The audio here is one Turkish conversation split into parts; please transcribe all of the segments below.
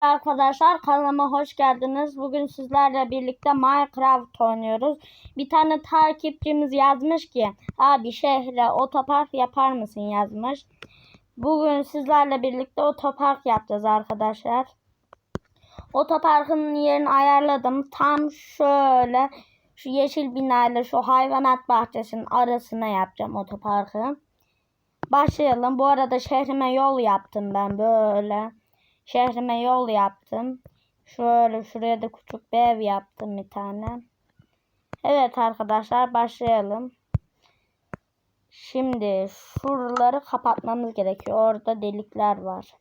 Arkadaşlar kanalıma hoş geldiniz. Bugün sizlerle birlikte Minecraft oynuyoruz. Bir tane takipçimiz yazmış ki abi şehre otopark yapar mısın yazmış. Bugün sizlerle birlikte otopark yapacağız arkadaşlar. Otoparkın yerini ayarladım. Tam şöyle şu yeşil binayla şu hayvanat bahçesinin arasına yapacağım otoparkı. Başlayalım. Bu arada şehrime yol yaptım ben böyle. Şehrime yol yaptım. Şöyle şuraya da küçük bir ev yaptım bir tane. Evet arkadaşlar başlayalım. Şimdi şuraları kapatmamız gerekiyor. Orada delikler var.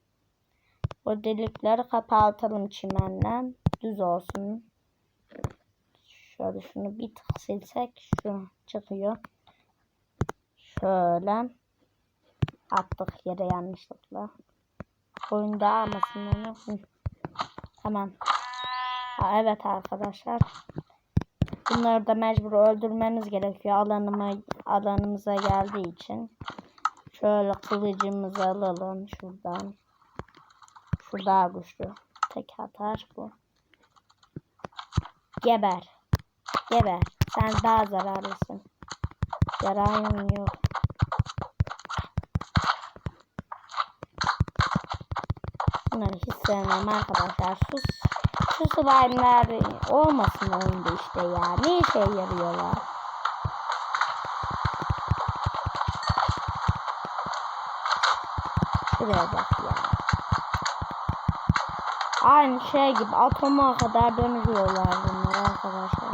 O delikleri kapatalım çimenle. Düz olsun. Şöyle şunu bir tık silsek şu çıkıyor. Şöyle attık yere yanlışlıkla. Onu. Hı. Tamam. Ha, evet arkadaşlar. Bunları da mecbur öldürmemiz gerekiyor. Alanıma, alanımıza geldiği için. Şöyle kılıcımızı alalım şuradan. Şu daha güçlü. Tek atar bu. Geber. Geber. Sen daha zararlısın. Yararın yok. Bunları hiç sevmem arkadaşlar. Sus. Şu slime'lar olmasın oyunda işte ya. Ne işe yarıyorlar? Şuraya bak ya. Aynı şey gibi atoma kadar dönüyorlar bunlar arkadaşlar.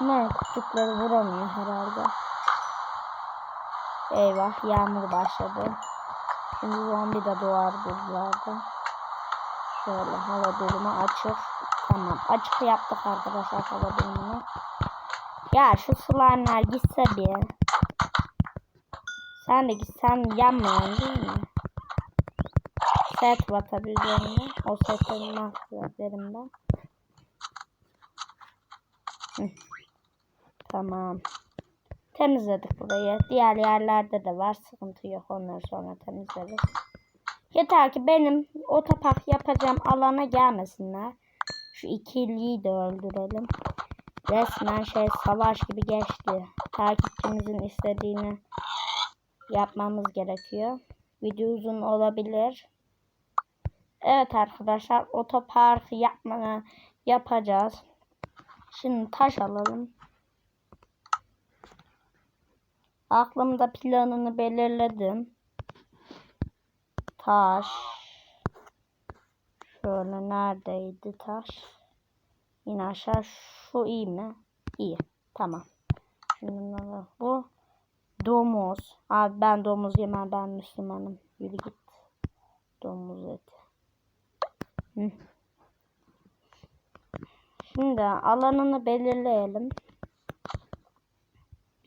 Bunların küçükleri vuramıyor herhalde. Eyvah yağmur başladı. Şimdi zombi de doğar buralarda. Şöyle hava durumu açık. Tamam açık yaptık arkadaşlar hava durumunu. Ya şu slime'lar gitse bir. Sen de gitsen yanmıyorsun değil mi? Set var tabi üzerinde. O setleri mahvederim ben. Hı. Tamam. Temizledik burayı. Diğer yerlerde de var. Sıkıntı yok. Onları sonra temizleriz. Yeter ki benim otopark yapacağım alana gelmesinler. Şu ikiliyi de öldürelim. Resmen şey savaş gibi geçti. Takipçimizin istediğini yapmamız gerekiyor. Video uzun olabilir. Evet arkadaşlar otopark yapmaya yapacağız. Şimdi taş alalım. Aklımda planını belirledim. Taş. Şöyle neredeydi taş? Yine aşağı şu iyi mi? İyi. Tamam. Şimdi bu domuz. Abi ben domuz yemem ben Müslümanım. Yürü git. Domuz eti. Şimdi alanını belirleyelim.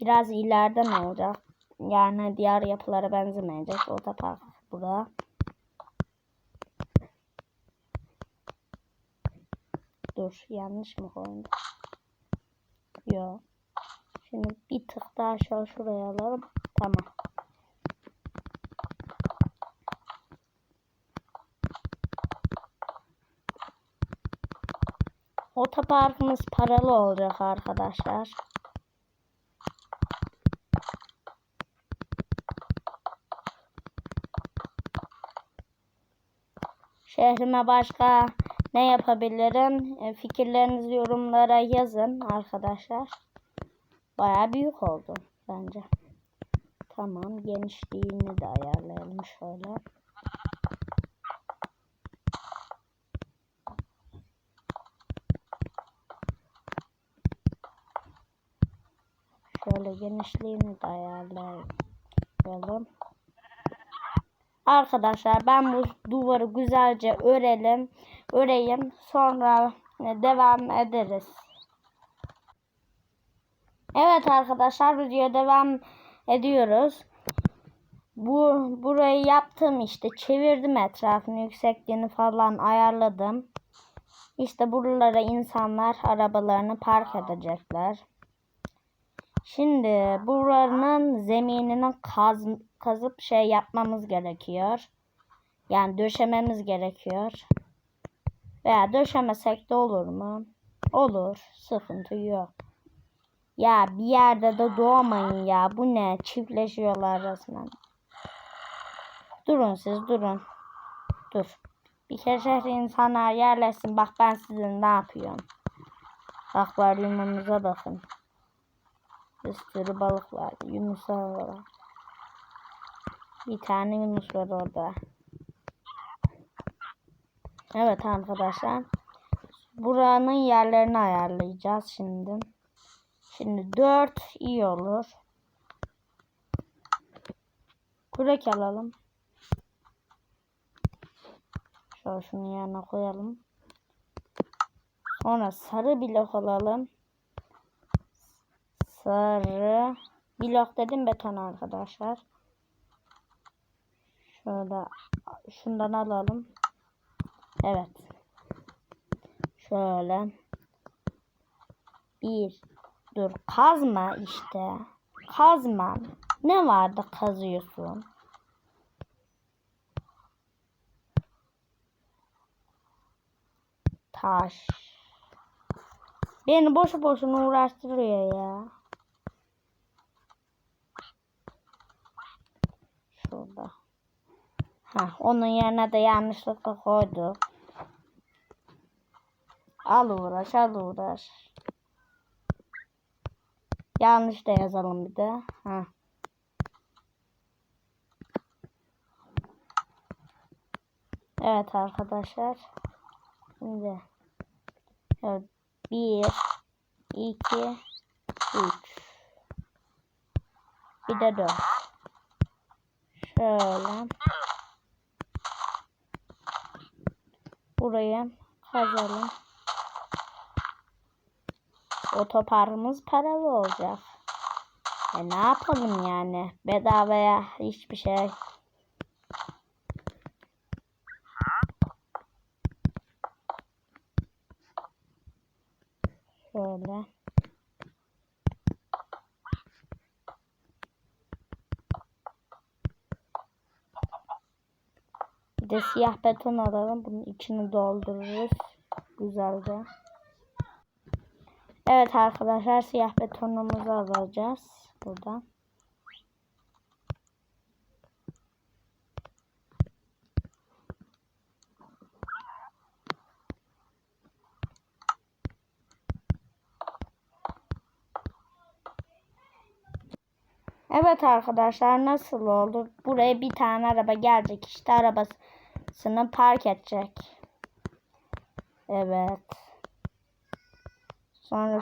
Biraz ileriden olacak. Yani diğer yapılara benzemeyecek. Otopark burada. Dur yanlış mı koydum? Yok. Şimdi bir tık daha aşağı şuraya alalım. Tamam. Otoparkımız paralı olacak arkadaşlar. Şehrime başka ne yapabilirim? E, fikirlerinizi yorumlara yazın arkadaşlar. Baya büyük oldu bence. Tamam genişliğini de ayarlayalım şöyle. Şöyle genişliğini de ayarlayalım. Arkadaşlar ben bu duvarı güzelce örelim. Öreyim. Sonra devam ederiz. Evet arkadaşlar videoya devam ediyoruz. Bu burayı yaptım işte. Çevirdim etrafını. Yüksekliğini falan ayarladım. İşte buralara insanlar arabalarını park edecekler. Şimdi buranın zeminini kaz, kazıp şey yapmamız gerekiyor. Yani döşememiz gerekiyor. Veya döşemesek de olur mu? Olur. Sıkıntı yok. Ya bir yerde de doğmayın ya. Bu ne? Çiftleşiyorlar resmen. Durun siz durun. Dur. Bir kere şehre insanlar yerleşsin. Bak ben sizin ne yapıyorum. Akvaryumumuza bakın. Bir sürü balık var. Yunuslar var. Bir tane yunus var orada. Evet arkadaşlar. Buranın yerlerini ayarlayacağız şimdi. Şimdi 4 iyi olur. Kürek alalım. Şöyle şunun yerine koyalım. Sonra sarı blok alalım. Sarı blok dedim beton arkadaşlar. Şöyle şundan alalım. Evet. Şöyle. Bir. Dur kazma işte. Kazma. Ne vardı kazıyorsun? Taş. Beni boşu boşuna uğraştırıyor ya. Şurada. Ha, onun yerine de yanlışlıkla koyduk. Al uğraş, al uğraş. Yanlış da yazalım bir de. Ha. Evet arkadaşlar. Şimdi evet, bir, iki, üç. Bir de dört. Şöyle. Buraya kazalım. Otoparkımız paralı olacak. E ne yapalım yani? Bedavaya hiçbir şey. Şöyle. Bir de siyah beton alalım. Bunun içini doldururuz. Güzelce. Evet arkadaşlar siyah betonumuzu alacağız. Burada. Evet arkadaşlar nasıl oldu? Buraya bir tane araba gelecek. İşte arabasını park edecek. Evet. Sonra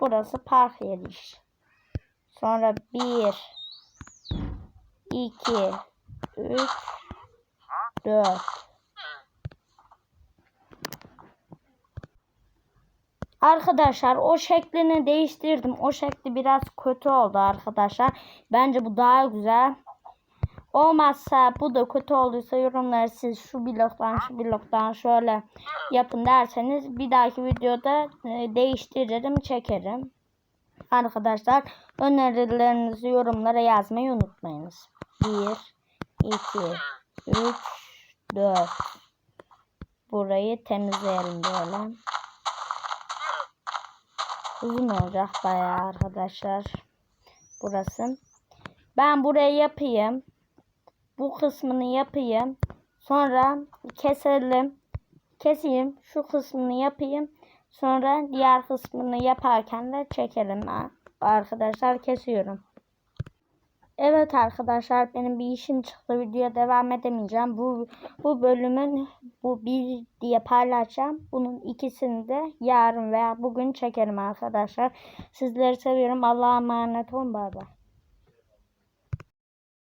burası park yeri işte. Sonra bir, iki, üç, dört. Arkadaşlar o şeklini değiştirdim. O şekli biraz kötü oldu arkadaşlar. Bence bu daha güzel. Olmazsa bu da kötü olduysa yorumları siz şu bloktan şu bloktan şöyle yapın derseniz bir dahaki videoda e, değiştiririm çekerim. Arkadaşlar önerilerinizi yorumlara yazmayı unutmayınız. 1, 2, 3, 4. Burayı temizleyelim böyle. Uzun olacak bayağı arkadaşlar. Burası. Ben burayı yapayım. Bu kısmını yapayım. Sonra keselim. Keseyim. Şu kısmını yapayım. Sonra diğer kısmını yaparken de çekelim. Arkadaşlar kesiyorum. Evet arkadaşlar benim bir işim çıktı. Videoya devam edemeyeceğim. Bu bu bölümün bu bir diye paylaşacağım. Bunun ikisini de yarın veya bugün çekerim arkadaşlar. Sizleri seviyorum. Allah'a emanet olun. Bay bay.